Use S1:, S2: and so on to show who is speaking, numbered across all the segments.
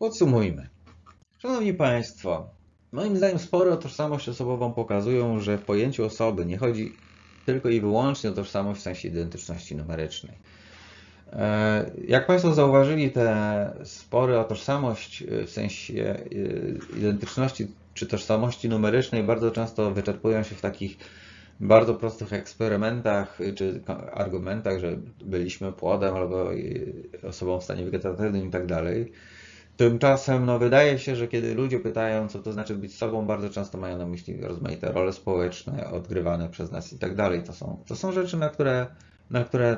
S1: Podsumujmy. Szanowni Państwo, moim zdaniem spory o tożsamość osobową pokazują, że w pojęciu osoby nie chodzi tylko i wyłącznie o tożsamość w sensie identyczności numerycznej. E, Jak Państwo zauważyli, te spory o tożsamość e, w sensie e, identyczności czy tożsamości numerycznej bardzo często wyczerpują się w takich bardzo prostych eksperymentach czy argumentach, że byliśmy płodem albo osobą w stanie wegetatywnym i tak dalej. Tymczasem no, wydaje się, że kiedy ludzie pytają, co to znaczy być sobą, bardzo często mają na myśli rozmaite role społeczne odgrywane przez nas i tak dalej. To są, to są rzeczy, na które, na które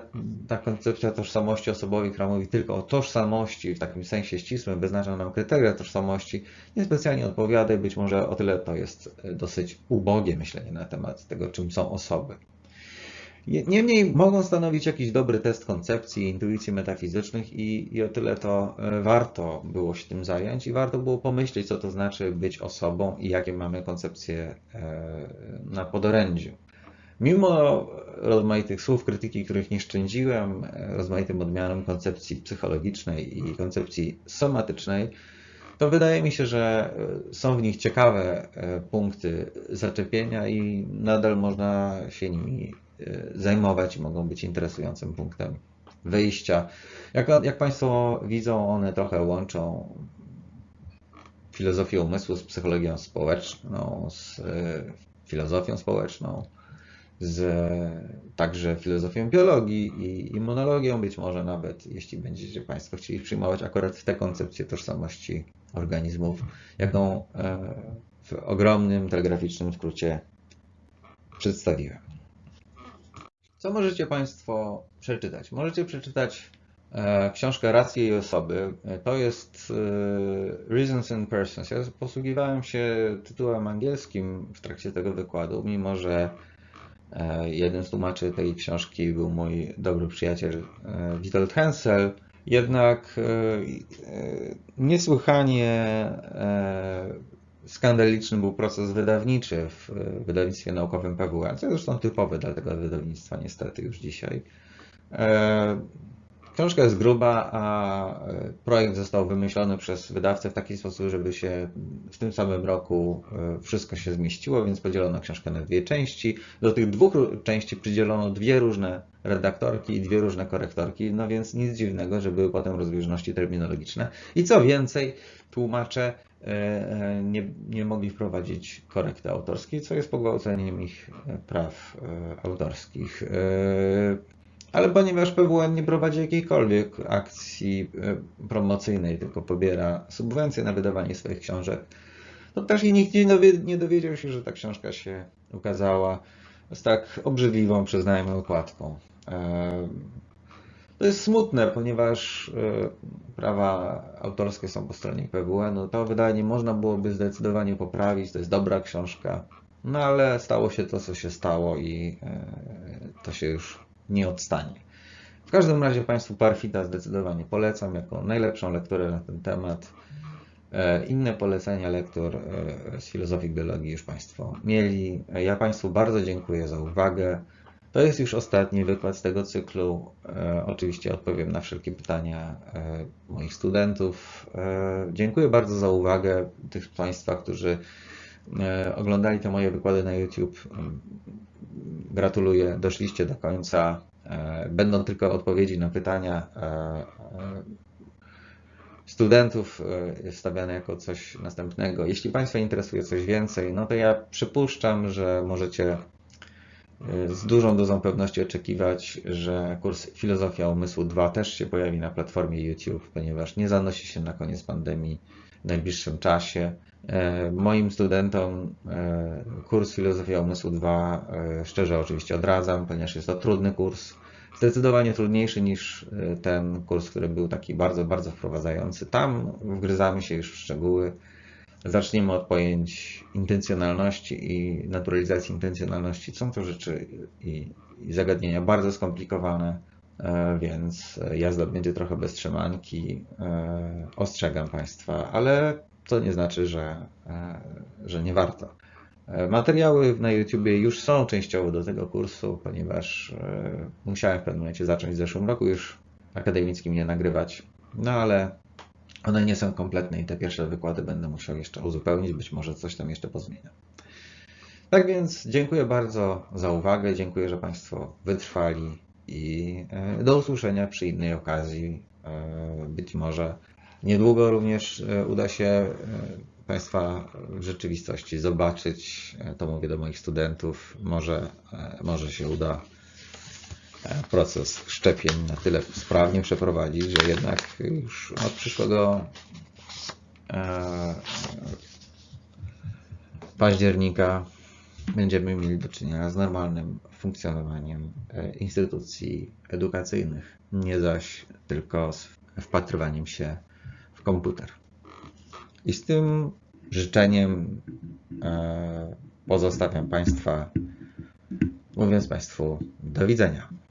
S1: ta koncepcja tożsamości osobowej, która mówi tylko o tożsamości w takim sensie ścisłym, wyznacza nam kryteria tożsamości, niespecjalnie odpowiada i być może o tyle to jest dosyć ubogie myślenie na temat tego, czym są osoby. Nie- Niemniej mogą stanowić jakiś dobry test koncepcji, intuicji metafizycznych i, i o tyle to e, warto było się tym zająć i warto było pomyśleć, co to znaczy być osobą i jakie mamy koncepcje e, na podorędziu. Mimo rozmaitych słów krytyki, których nie szczędziłem, e, rozmaitym odmianom koncepcji psychologicznej i koncepcji somatycznej, to wydaje mi się, że są w nich ciekawe punkty zaczepienia i nadal można się nimi zajmować i mogą być interesującym punktem wyjścia. Jak, jak Państwo widzą, one trochę łączą filozofię umysłu z psychologią społeczną, z e, filozofią społeczną, z także filozofią biologii i immunologią, być może nawet, jeśli będziecie Państwo chcieli przyjmować akurat tę koncepcję tożsamości organizmów, jaką e, w ogromnym, telegraficznym skrócie przedstawiłem. Co możecie Państwo przeczytać? Możecie przeczytać e, książkę Racje i osoby. To jest e, Reasons and Persons. Ja posługiwałem się tytułem angielskim w trakcie tego wykładu, mimo że E, Jeden z tłumaczy tej książki był mój dobry przyjaciel Witold Hensel. Jednak niesłychanie skandaliczny był proces wydawniczy w wydawnictwie naukowym PWN, co zresztą typowe dla tego wydawnictwa niestety już dzisiaj. E, Książka jest gruba, a e, projekt został wymyślony przez wydawcę w taki sposób, żeby się w tym samym roku e, wszystko się zmieściło, więc podzielono książkę na dwie części. Do tych dwóch części przydzielono dwie różne redaktorki i dwie różne korektorki, no więc nic dziwnego, że były potem rozbieżności terminologiczne. I co więcej, tłumacze nie, nie mogli wprowadzić korekty autorskiej, co jest pogwałceniem ich e, praw e, autorskich. E, ale ponieważ PWN nie prowadzi jakiejkolwiek akcji e, promocyjnej, tylko pobiera subwencje na wydawanie swoich książek, to też nikt nie, dowie, nie dowiedział się, że ta książka się ukazała z tak obrzydliwą, przyznajmy, okładką. E, To jest smutne, ponieważ e, prawa autorskie są po stronie PWN-u. To wydanie można byłoby zdecydowanie poprawić, to jest dobra książka, no ale stało się to, co się stało i e, to się już nie odstanie. W każdym razie Państwu Parfita zdecydowanie polecam jako najlepszą lekturę na ten temat. E, Inne polecenia lektur e, z filozofii biologii już Państwo mieli. E, Ja Państwu bardzo dziękuję za uwagę. To jest już ostatni wykład z tego cyklu. E, Oczywiście odpowiem na wszelkie pytania e, moich studentów. E, Dziękuję bardzo za uwagę tych Państwa, którzy oglądali te moje wykłady na YouTube. Gratuluję, doszliście do końca. Będą tylko odpowiedzi na pytania studentów e, stawiane jako coś następnego. Jeśli Państwa interesuje coś więcej, no to ja przypuszczam, że możecie z dużą dozą pewności oczekiwać, że kurs Filozofia Umysłu 2 też się pojawi na platformie YouTube, ponieważ nie zanosi się na koniec pandemii w najbliższym czasie. E, Moim studentom e, kurs Filozofia Umysłu 2 e, szczerze oczywiście odradzam, ponieważ jest to trudny kurs, zdecydowanie trudniejszy niż ten kurs, który był taki bardzo, bardzo wprowadzający. Tam wgryzamy się już w szczegóły. Zaczniemy od pojęć intencjonalności i naturalizacji intencjonalności. Są to rzeczy i, i zagadnienia bardzo skomplikowane, e, więc jazda będzie trochę bez trzymanki. E, Ostrzegam Państwa, ale to nie znaczy, że, e, że nie warto. Materiały na YouTubie już są częściowo do tego kursu, ponieważ musiałem w pewnym momencie zacząć w zeszłym roku już akademickim nie nagrywać. No ale One nie są kompletne i te pierwsze wykłady będę musiał jeszcze uzupełnić, być może coś tam jeszcze pozmieniam. Tak więc dziękuję bardzo za uwagę, dziękuję, że Państwo wytrwali i e, do usłyszenia przy innej okazji. E, Być może niedługo również e, uda się Państwa w rzeczywistości zobaczyć. To mówię do moich studentów. Może, może się uda proces szczepień na tyle sprawnie przeprowadzić, że jednak już od przyszłego e, października będziemy mieli do czynienia z normalnym funkcjonowaniem e, instytucji edukacyjnych, nie zaś tylko z wpatrywaniem się w komputer. I z tym życzeniem e, pozostawiam Państwa, mówiąc Państwu do widzenia.